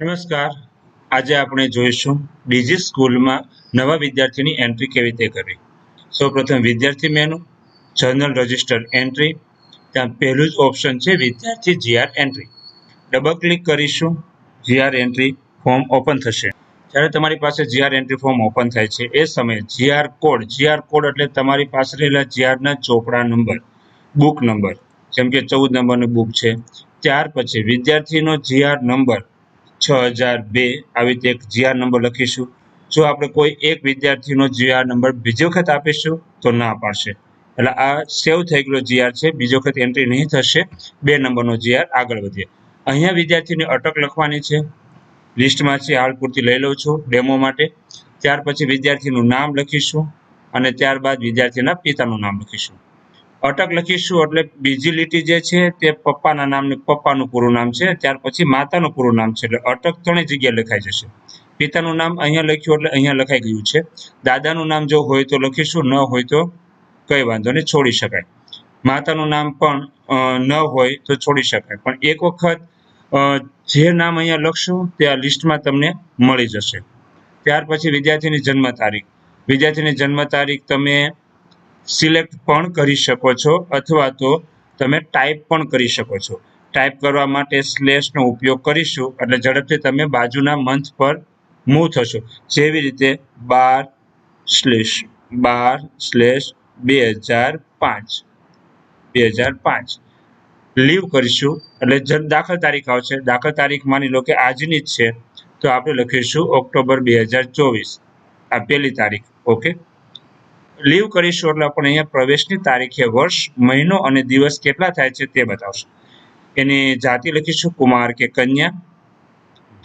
નમસ્કાર. આજે આપણે જોઈશું ડીજી સ્કૂલમાં નવા વિદ્યાર્થીની એન્ટ્રી કેવી રીતે કરવી. સૌપ્રથમ વિદ્યાર્થી મેનુ, જનરલ રજિસ્ટર એન્ટ્રી, ત્યાં પહેલું જ ઓપ્શન છે વિદ્યાર્થી જીઆર એન્ટ્રી. ડબલ ક્લિક કરીશું, જીઆર એન્ટ્રી ફોર્મ ઓપન થશે. જ્યારે તમારી પાસે જીઆર એન્ટ્રી ફોર્મ ઓપન થાય છે, એ સમયે જીઆર કોડ જીઆર કોડ એટલે તમારી પાસે રહેલા જીઆરના ચોપડા નંબર, બુક નંબર, જેમ કે ચૌદ નંબરનું બુક છે. ત્યાર પછી વિદ્યાર્થીનો જીઆર નંબર છ હજાર બે આવી રીતે એક જીઆર નંબર લખીશું. જો આપણે કોઈ એક વિદ્યાર્થીનો જીઆર નંબર બીજી વખત આપીશું, તો ના પાડશે એટલે આ સેવ થઈ ગયેલો જીઆર છે, બીજી વખત એન્ટ્રી નહીં થશે. બે નંબરનો જીઆર આગળ વધીએ. અહીંયા વિદ્યાર્થીની અટક લખવાની છે. લિસ્ટમાં છે, હાલ પૂરતી લઈ લઉં છું ડેમો માટે. ત્યાર પછી વિદ્યાર્થીનું નામ લખીશું અને ત્યારબાદ વિદ્યાર્થીના પિતાનું નામ લખીશું. અટક લખીશું એટલે બીજી લીટી જે છે તે પપ્પાના નામને, પપ્પાનું પૂરું નામ છે. ત્યાર પછી માતાનું પૂરું નામ છે એટલે અટક ત્રણેય જગ્યાએ લખાઈ જશે. પિતાનું નામ અહીંયા લખ્યું એટલે અહીંયા લખાઈ ગયું છે. દાદાનું નામ જો હોય તો લખીશું, ન હોય તો કંઈ વાંધો નહીં, છોડી શકાય. માતાનું નામ પણ ન હોય તો છોડી શકાય. પણ એક વખત જે નામ અહીંયા લખશું તે આ લિસ્ટમાં તમને મળી જશે. ત્યાર પછી વિદ્યાર્થીની જન્મ તારીખ. વિદ્યાર્થીની જન્મ તારીખ તમે સિલેક્ટ પણ કરી શકો છો અથવા તો તમે ટાઈપ પણ કરી શકો છો. ટાઈપ કરવા માટે સ્લેશનો ઉપયોગ કરીશું. એટલે ઝડપથી તમે બાજુના મંચ પર મૂવ થશો. જેવી રીતે બાર સ્લેશ બાર સ્લેશ બે હજાર પાંચ. બે હજાર પાંચ. લીવ કરીશું. એટલે જન દાખલ તારીખ આવશે. દાખલ તારીખ માની લો કે આજની જ છે. તો આપણે લખીશું ઓક્ટોબર બે હજાર ચોવીસ. આ પહેલી તારીખ. ઓકે લીવ કરીશું એટલે આપણે અહીંયા પ્રવેશની તારીખે વર્ષ, મહિનો અને દિવસ કેટલા થાય છે તે બતાવશે. એની જાતિ લખીશું કુમાર કે કન્યા.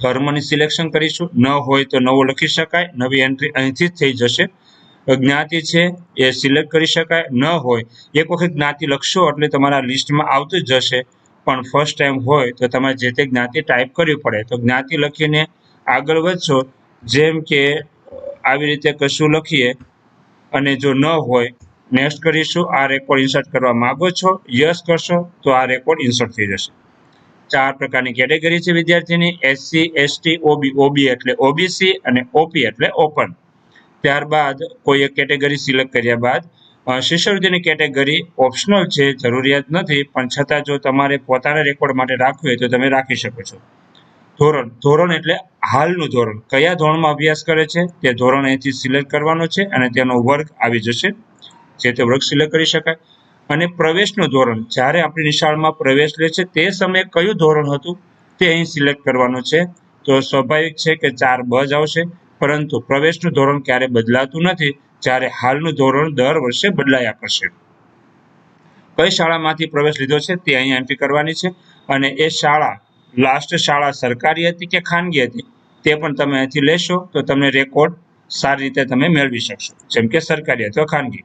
ધર્મની સિલેક્શન કરીશું. ન હોય તો નવો લખી શકાય. નવી એન્ટ્રી અહીંથી જ થઈ જશે. જ્ઞાતિ છે એ સિલેક્ટ કરી શકાય. ન હોય, એક વખત જ્ઞાતિ લખશો એટલે તમારા લિસ્ટમાં આવતું જ જશે. પણ ફર્સ્ટ ટાઈમ હોય તો તમારે જે તે જ્ઞાતિ ટાઈપ કરવી પડે. તો જ્ઞાતિ લખીને આગળ વધશો. જેમ કે, આવી રીતે કશું લખીએ અને જો ન હોય નેક્સ્ટ કરીશું. આ રેકોર્ડ ઇન્સર્ટ કરવા માંગો છો. યસ કરશો, તો આ રેકોર્ડ ઇન્સર્ટ થઈ જશે. ચાર પ્રકારની કેટેગરી છે વિદ્યાર્થીની. એસસી એસટી ઓબી ઓબી એટલે ઓબીસી અને ઓપી એટલે ઓપન ત્યારબાદ કોઈ એક કેટેગરી સિલેક્ટ કર્યા બાદ શિષ્યવૃત્તિની કેટેગરી ઓપ્શનલ છે, જરૂરિયાત નથી. પણ છતાં જો તમારે પોતાના રેકોર્ડ માટે રાખવું હોય તો તમે રાખી શકો છો. ધોરણ. ધોરણ એટલે હાલનું ધોરણ. કયા ધોરણમાં અભ્યાસ કરે છે? તે ધોરણ અહીંથી સિલેક્ટ કરવાનો છે અને તેનો વર્ગ આવી જશે. જે તે વર્ગ સિલેક્ટ કરી શકાય. અને પ્રવેશનું ધોરણ. જ્યારે આપણી નિશાળમાં પ્રવેશ લે છે, તે સમયે કયું ધોરણ હતું? તે અહીં સિલેક્ટ કરવાનું છે. તો સ્વાભાવિક છે કે ચાર બ જ આવશે. પરંતુ પ્રવેશનું ધોરણ ક્યારે બદલાતું નથી? જ્યારે હાલનું ધોરણ દર વર્ષે બદલાયા કરશે. કઈ શાળામાંથી પ્રવેશ લીધો છે? તે અહીં એન્ટ્રી કરવાની છે. અને એ શાળા લાસ્ટ શાળા સરકારી હતી કે ખાનગી હતી, તે પણ તમે અહીંથી લેશો તો તમને રેકોર્ડ સારી રીતે તમે મેળવી શકશો. જેમ કે સરકારી અથવા ખાનગી.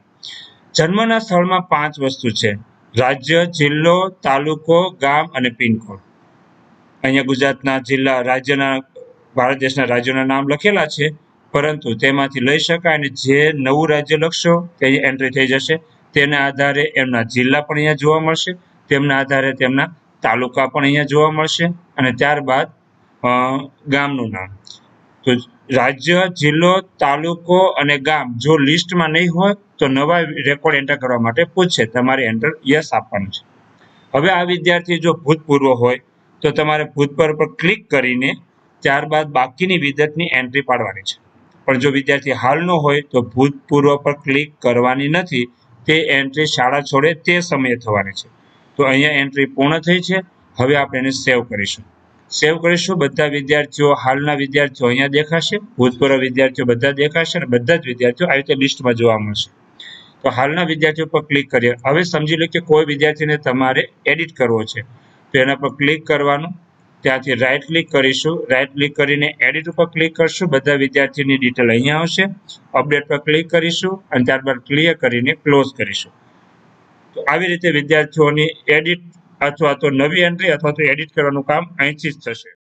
જન્મના સ્થળમાં પાંચ વસ્તુ છે. રાજ્ય, જિલ્લો, તાલુકો, ગામ અને પિનકોડ. અહીંયા ગુજરાતના જિલ્લા રાજ્યના, ભારત દેશના રાજ્યોના નામ લખેલા છે, પરંતુ તેમાંથી લઈ શકાય અને જે નવું રાજ્ય લખશો તે એન્ટ્રી થઈ જશે. તેના આધારે એમના જિલ્લા પણ અહીંયા જોવા મળશે. તેમના આધારે તેમના તાલુકા પણ અહીંયા જોવા મળશે અને ત્યારબાદ ગામનું નામ. તો રાજ્ય, જિલ્લો, તાલુકો અને ગામ જો લિસ્ટમાં નહીં હોય, તો નવા રેકોર્ડ એન્ટર કરવા માટે પૂછશે. તમારે એન્ટર યસ આપવાનું છે. હવે આ વિદ્યાર્થી જો ભૂતપૂર્વ હોય, તો તમારે ભૂતપૂર્વ પર ક્લિક કરીને ત્યારબાદ બાકીની વિગતની એન્ટ્રી પાડવાની છે. પણ જો વિદ્યાર્થી હાલનો હોય, તો ભૂતપૂર્વ પર ક્લિક કરવાની નથી. તે એન્ટ્રી શાળા છોડે તે સમયે થવાની છે. તો અહીંયા એન્ટ્રી પૂર્ણ થઈ છે. હવે આપણે એને સેવ કરીશું. સેવ કરીશું, બધા વિદ્યાર્થીઓ, હાલના વિદ્યાર્થીઓ અહીંયા દેખાશે, ભૂતપૂર્વ વિદ્યાર્થીઓ બધા દેખાશે અને બધા જ વિદ્યાર્થીઓ આવી રીતે લિસ્ટમાં જોવા મળશે. તો હાલના વિદ્યાર્થીઓ પર ક્લિક કરીએ. હવે સમજી લો કે કોઈ વિદ્યાર્થીને તમારે એડિટ કરવો છે. તો એના પર ક્લિક કરવાનું. ત્યાંથી રાઇટ ક્લિક કરીશું. રાઇટ ક્લિક કરીને એડિટ ઉપર ક્લિક કરશું. બધા વિદ્યાર્થીની ડિટેલ અહીંયા આવશે. અપડેટ પર ક્લિક કરીશું અને ત્યારબાદ ક્લિયર કરીને ક્લોઝ કરીશું. તો આવી રીતે વિદ્યાર્થીઓની એડિટ અથવા તો નવી એન્ટ્રી અથવા તો એડિટ કરવાનું કામ અહીંથી જ થશે.